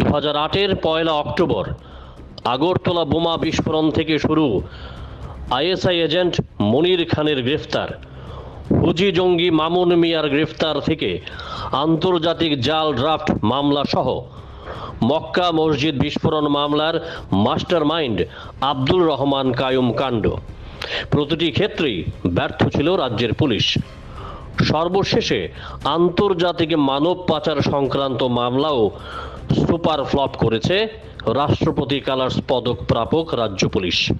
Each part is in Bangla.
দু হাজার আটের পয়লা অক্টোবর আগরতলা বোমা বিস্ফোরণ থেকে শুরু আইএসআই এজেন্ট মনির খানের গ্রেফতার। হুজি জঙ্গি মামুন মিয়ার গ্রেফতার থেকে আন্তর্জাতিক জাল ড্রাফট মামলা সহ মক্কা মসজিদ বিস্ফোরণ মামলার মাস্টার মাইন্ড আব্দুল রহমান কায়ুম কাণ্ড। প্রতিটি ক্ষেত্রেই ব্যর্থ ছিল রাজ্যের পুলিশ। সর্বশেষে আন্তর্জাতিক মানব পাচার সংক্রান্ত মামলাও সুপার ফ্লপ করেছে রাষ্ট্রপতি কালার্স পদক প্রাপক রাজ্য পুলিশ।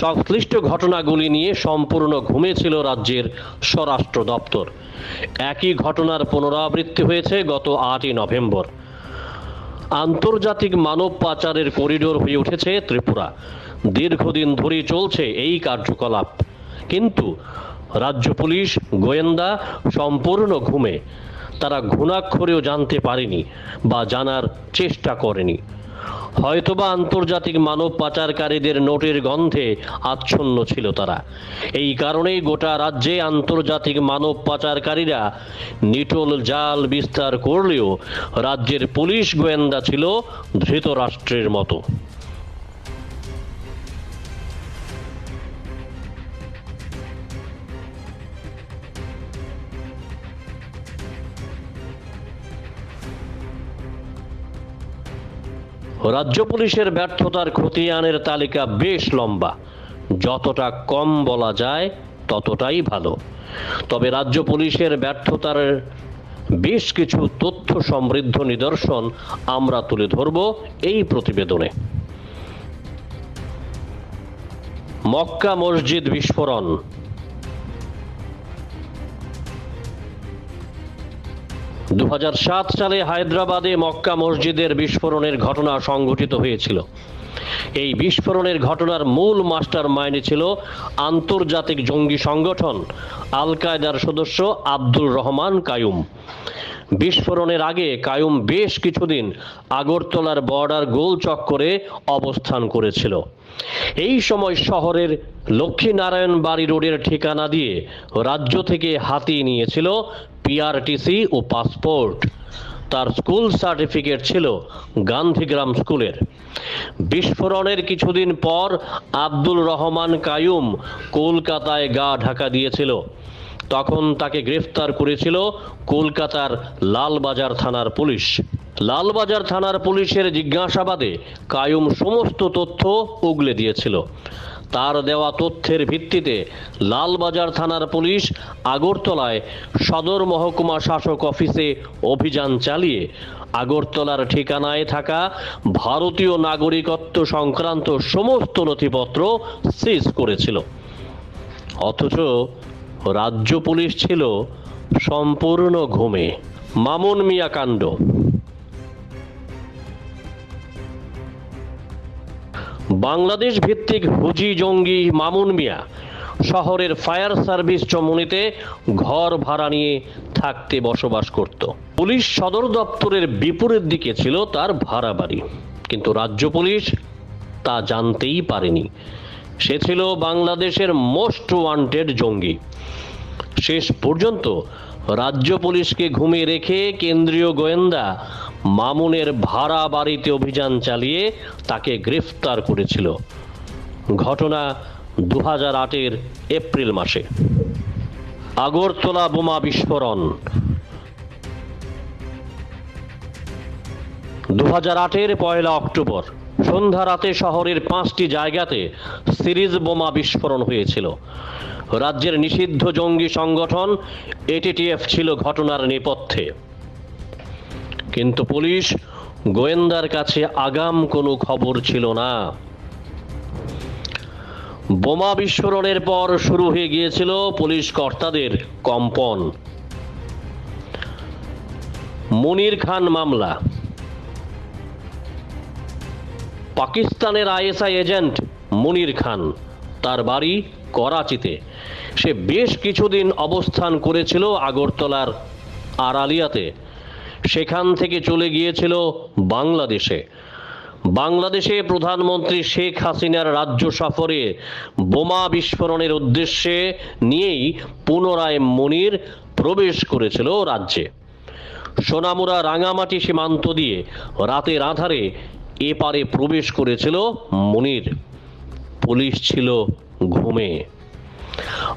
সংশ্লিষ্ট ঘটনাগুলি নিয়ে সম্পূর্ণ ঘুমেছিল রাজ্যের স্বরাষ্ট্র দপ্তর। একই ঘটনার পুনরাবৃত্তি হয়েছে গত আটই নভেম্বর। আন্তর্জাতিক মানব পাচারের করিডোর হয়ে উঠেছে ত্রিপুরা। দীর্ঘদিন ধরেই চলছে এই কার্যকলাপ। কিন্তু রাজ্য পুলিশ, গোয়েন্দা সম্পূর্ণ ঘুমে। তারা ঘুণাক্ষরেও জানতে পারেনি বা জানার চেষ্টা করেনি। হয়তোবা আন্তর্জাতিক মানব পাচারকারীদের নোটের গন্ধে আচ্ছন্ন ছিল তারা। এই কারণেই গোটা রাজ্যে আন্তর্জাতিক মানব পাচারকারীরা নিটোল জাল বিস্তার করলেও রাজ্যের পুলিশ গোয়েন্দা ছিল ধৃতরাষ্ট্রের মতো। রাজ্য পুলিশের ব্যর্থতার খতিয়ানের তালিকা বেশ লম্বা। যতটা কম বলা যায়, ততটাই ভালো। তবে রাজ্য পুলিশের ব্যর্থতার বেশ কিছু তথ্য সমৃদ্ধ নিদর্শন আমরা তুলে ধরব এই প্রতিবেদনে। মক্কা মসজিদ বিস্ফোরণ। দু হাজার সাত সালে হায়দ্রাবাদে মক্কা মসজিদের বিস্ফোরণের ঘটনা সংঘটিত হয়েছিল। এই বিস্ফোরণের ঘটনার মূল মাস্টার মাইন্ড ছিল আন্তর্জাতিক জঙ্গি সংগঠন আল কায়দার সদস্য আব্দুল রহমান কায়ুম। বিস্ফোরণের আগে কায়ুম বেশ কিছুদিন আগরতলার বর্ডার গোল চক্করে অবস্থান করেছিল। এই সময় শহরের লক্ষ্মীনারায়ণ বাড়ি রোডের ঠিকানা দিয়ে রাজ্য থেকে হাতিয়ে নিয়েছিল পিআরটিসি ও পাসপোর্ট। তার স্কুল সার্টিফিকেট ছিল গান্ধীগ্রাম স্কুলের। বিস্ফোরণের কিছুদিন পর আব্দুল রহমান কায়ুম কলকাতায় গা ঢাকা দিয়েছিল। তখন তাকে গ্রেফতার করেছিল কলকাতার লালবাজার থানার পুলিশ। লালবাজার থানার পুলিশের জিজ্ঞাসাবাদে কায়ুম সমস্ত তথ্য উগলে দিয়েছিল। তার দেওয়া তথ্যের ভিত্তিতে লালবাজার থানার পুলিশ আগরতলায় সদর মহকুমা শাসক অফিসে অভিযান চালিয়ে আগরতলার ঠিকানায় থাকা ভারতীয় নাগরিকত্ব সংক্রান্ত সমস্ত নথিপত্র সিজ করেছিল। অথচ রাজ্য পুলিশ ছিল সম্পূর্ণ ঘুমে। মামুন মিয়া কাণ্ড। বাংলাদেশ ভিত্তিক হুজি জঙ্গি মামুন মিয়া শহরের ফায়ার সার্ভিস চমুনিতে ঘর ভাড়া নিয়ে থাকতে বসবাস করত। পুলিশ সদর দপ্তরের বিপরীত দিকে ছিল তার ভাড়া বাড়ি। কিন্তু রাজ্য পুলিশ তা জানতেই পারেনি। সে ছিল বাংলাদেশের মোস্ট ওয়ান্টেড জঙ্গি। শেষ পর্যন্ত রাজ্য পুলিশকে ঘুমিয়ে রেখে কেন্দ্রীয় গোয়েন্দা মামুনের ভাড়া বাড়িতে অভিযান চালিয়ে তাকে গ্রেফতার করেছিল। ঘটনা দু হাজার আটের এপ্রিল মাসে। আগরতলা বোমা বিস্ফোরণ। দু হাজার আটের পয়লা অক্টোবর সন্ধ্যা রাতে শহরের পাঁচটি জায়গাতে সিরিজ বোমা বিস্ফোরণ হয়েছিল। রাজ্যের নিষিদ্ধ জঙ্গি সংগঠন এটিটিএফ ছিল ঘটনার নেপথ্যে। কিন্তু পুলিশ গোয়েন্দার কাছে আগাম কোনো খবর ছিল না। বোমা বিস্ফোরণের পর শুরু হয়ে গিয়েছিল পুলিশ কর্তাদের কম্পন। মনির খান মামলা। পাকিস্তানের আইএসআই এজেন্ট মনির খান, তার বাড়ি করাচিতে। সে বেশ কিছুদিন অবস্থান করেছিল আগরতলার আড়ালিয়াতে। সেখান থেকে চলে গিয়েছিল বাংলাদেশে। বাংলাদেশে প্রধানমন্ত্রী শেখ হাসিনার রাজ্য সফরে বোমা বিস্ফোরণের উদ্দেশ্যে নিয়েই পুনরায় মনির প্রবেশ করেছিল রাজ্যে। সোনামুড়া রাঙামাটি সীমান্ত দিয়ে রাতের আধারে এপারে প্রবেশ করেছিল মনির। পুলিশ ছিল ঘুমে।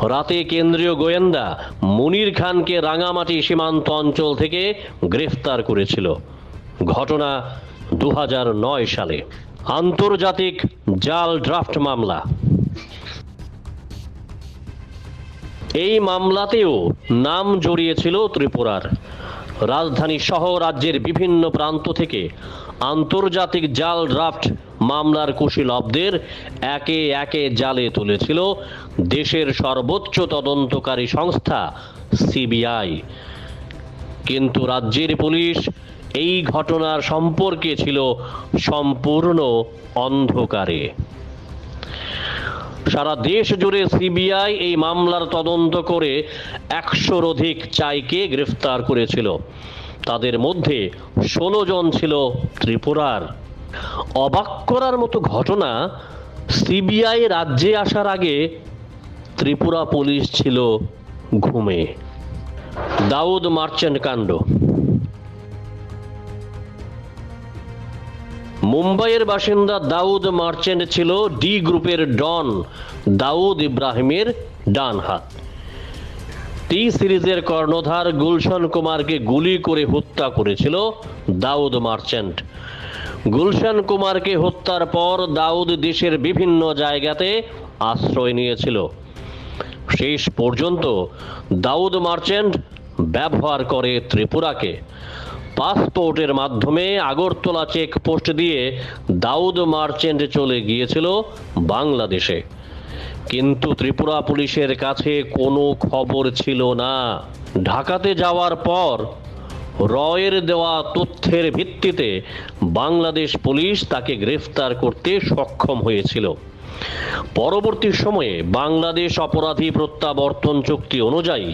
রাতে কেন্দ্রীয় গোয়েন্দা মুনির খানকে রাঙামাটি সীমান্ত অঞ্চল থেকে গ্রেফতার করেছিল। ঘটনা দু হাজার নয় সালে। আন্তর্জাতিক জাল ড্রাফট মামলা। এই মামলাতেও নাম জড়িয়েছিল ত্রিপুরার। রাজধানী সহ রাজ্যের বিভিন্ন প্রান্ত থেকে আন্তর্জাতিক জাল ড্রাফট মামলার কুশীলবদের একে একে জালে তুলেছিল দেশের সর্বোচ্চ তদন্তকারী সংস্থা সিবিআই। কিন্তু রাজ্যের পুলিশ এই ঘটনার সম্পর্কে ছিল সম্পূর্ণ অন্ধকারে। সারা দেশ জুড়ে সিবিআই এই মামলার তদন্ত করে একশোর অধিক চাইকে গ্রেফতার করেছিল। তাদের মধ্যে ষোলো জন ছিল ত্রিপুরার। অবাক করার মতো ঘটনা সিবিআই রাজ্যে আসার আগে ত্রিপুরা পুলিশ ছিল ঘুমে। দাউদ মার্চেন্ট কাণ্ড। মুম্বাইয়ের বাসিন্দা দাউদ মার্চেন্ট ছিল ডি গ্রুপের ডন, দাউদ ইব্রাহিমের ডান হাত। টি সিরিজের কর্ণধার গুলশন কুমারকে গুলি করে হত্যা করেছিল দাউদ মার্চেন্ট। গুলশান কুমারকে হত্যার পর দাউদ দেশের বিভিন্ন জায়গাতে আশ্রয় নিয়েছিল। শেষ পর্যন্ত দাউদ মার্চেন্ট ব্যবহার করে ত্রিপুরাকে। পাসপোর্টের মাধ্যমে আগরতলা চেকপোস্ট দিয়ে দাউদ মার্চেন্ট চলে গিয়েছিল বাংলাদেশে। কিন্তু ত্রিপুরা পুলিশের কাছে কোনো খবর ছিল না। ঢাকাতে যাওয়ার পর রয়ের দেওয়া তথ্যের ভিত্তিতে বাংলাদেশ পুলিশ তাকে গ্রেফতার করতে সক্ষম হয়েছিল। পরবর্তী সময়ে বাংলাদেশ অপরাধী প্রত্যাবর্তন চুক্তি অনুযায়ী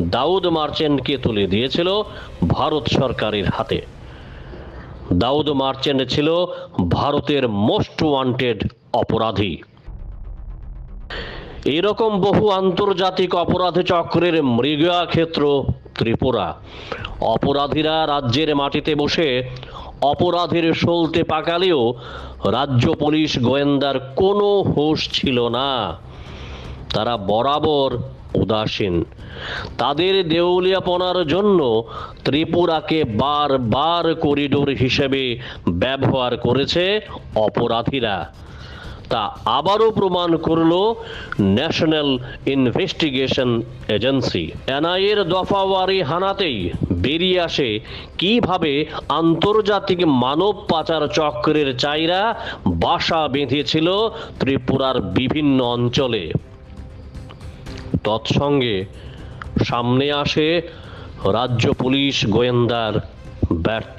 দাউদ মার্চেন্টকে তুলে দিয়েছিল ভারত সরকারের হাতে। দাউদ মার্চেন্ট ছিল ভারতের মোস্ট ওয়ান্টেড অপরাধী। এরকম বহু আন্তর্জাতিক অপরাধ চক্রের মৃগা ক্ষেত্র ত্রিপুরা। অপরাধীরা রাজ্যের মাটিতে বসে অপরাধের সলতে পাকালেও রাজ্য পুলিশ গোয়েন্দার কোনো হুঁশ ছিল না। তারা বরাবর উদাসীন। তাদের দেউলিয়াপনার জন্য ত্রিপুরাকে বারবার করিডোর হিসেবে ব্যবহার করেছে অপরাধীরা। তা আবারও প্রমাণ করল ন্যাশনাল ইনভেস্টিগেশন এজেন্সি। এনআইএর দফাওয়ারি হানাতেই বেরিয়ে আসে কীভাবে আন্তর্জাতিক মানব পাচার চক্রের চাইরা বাসা বেঁধেছিল ত্রিপুরার বিভিন্ন অঞ্চলে। তৎসঙ্গে সামনে আসে রাজ্য পুলিশ গোয়েন্দার ব্যর্থ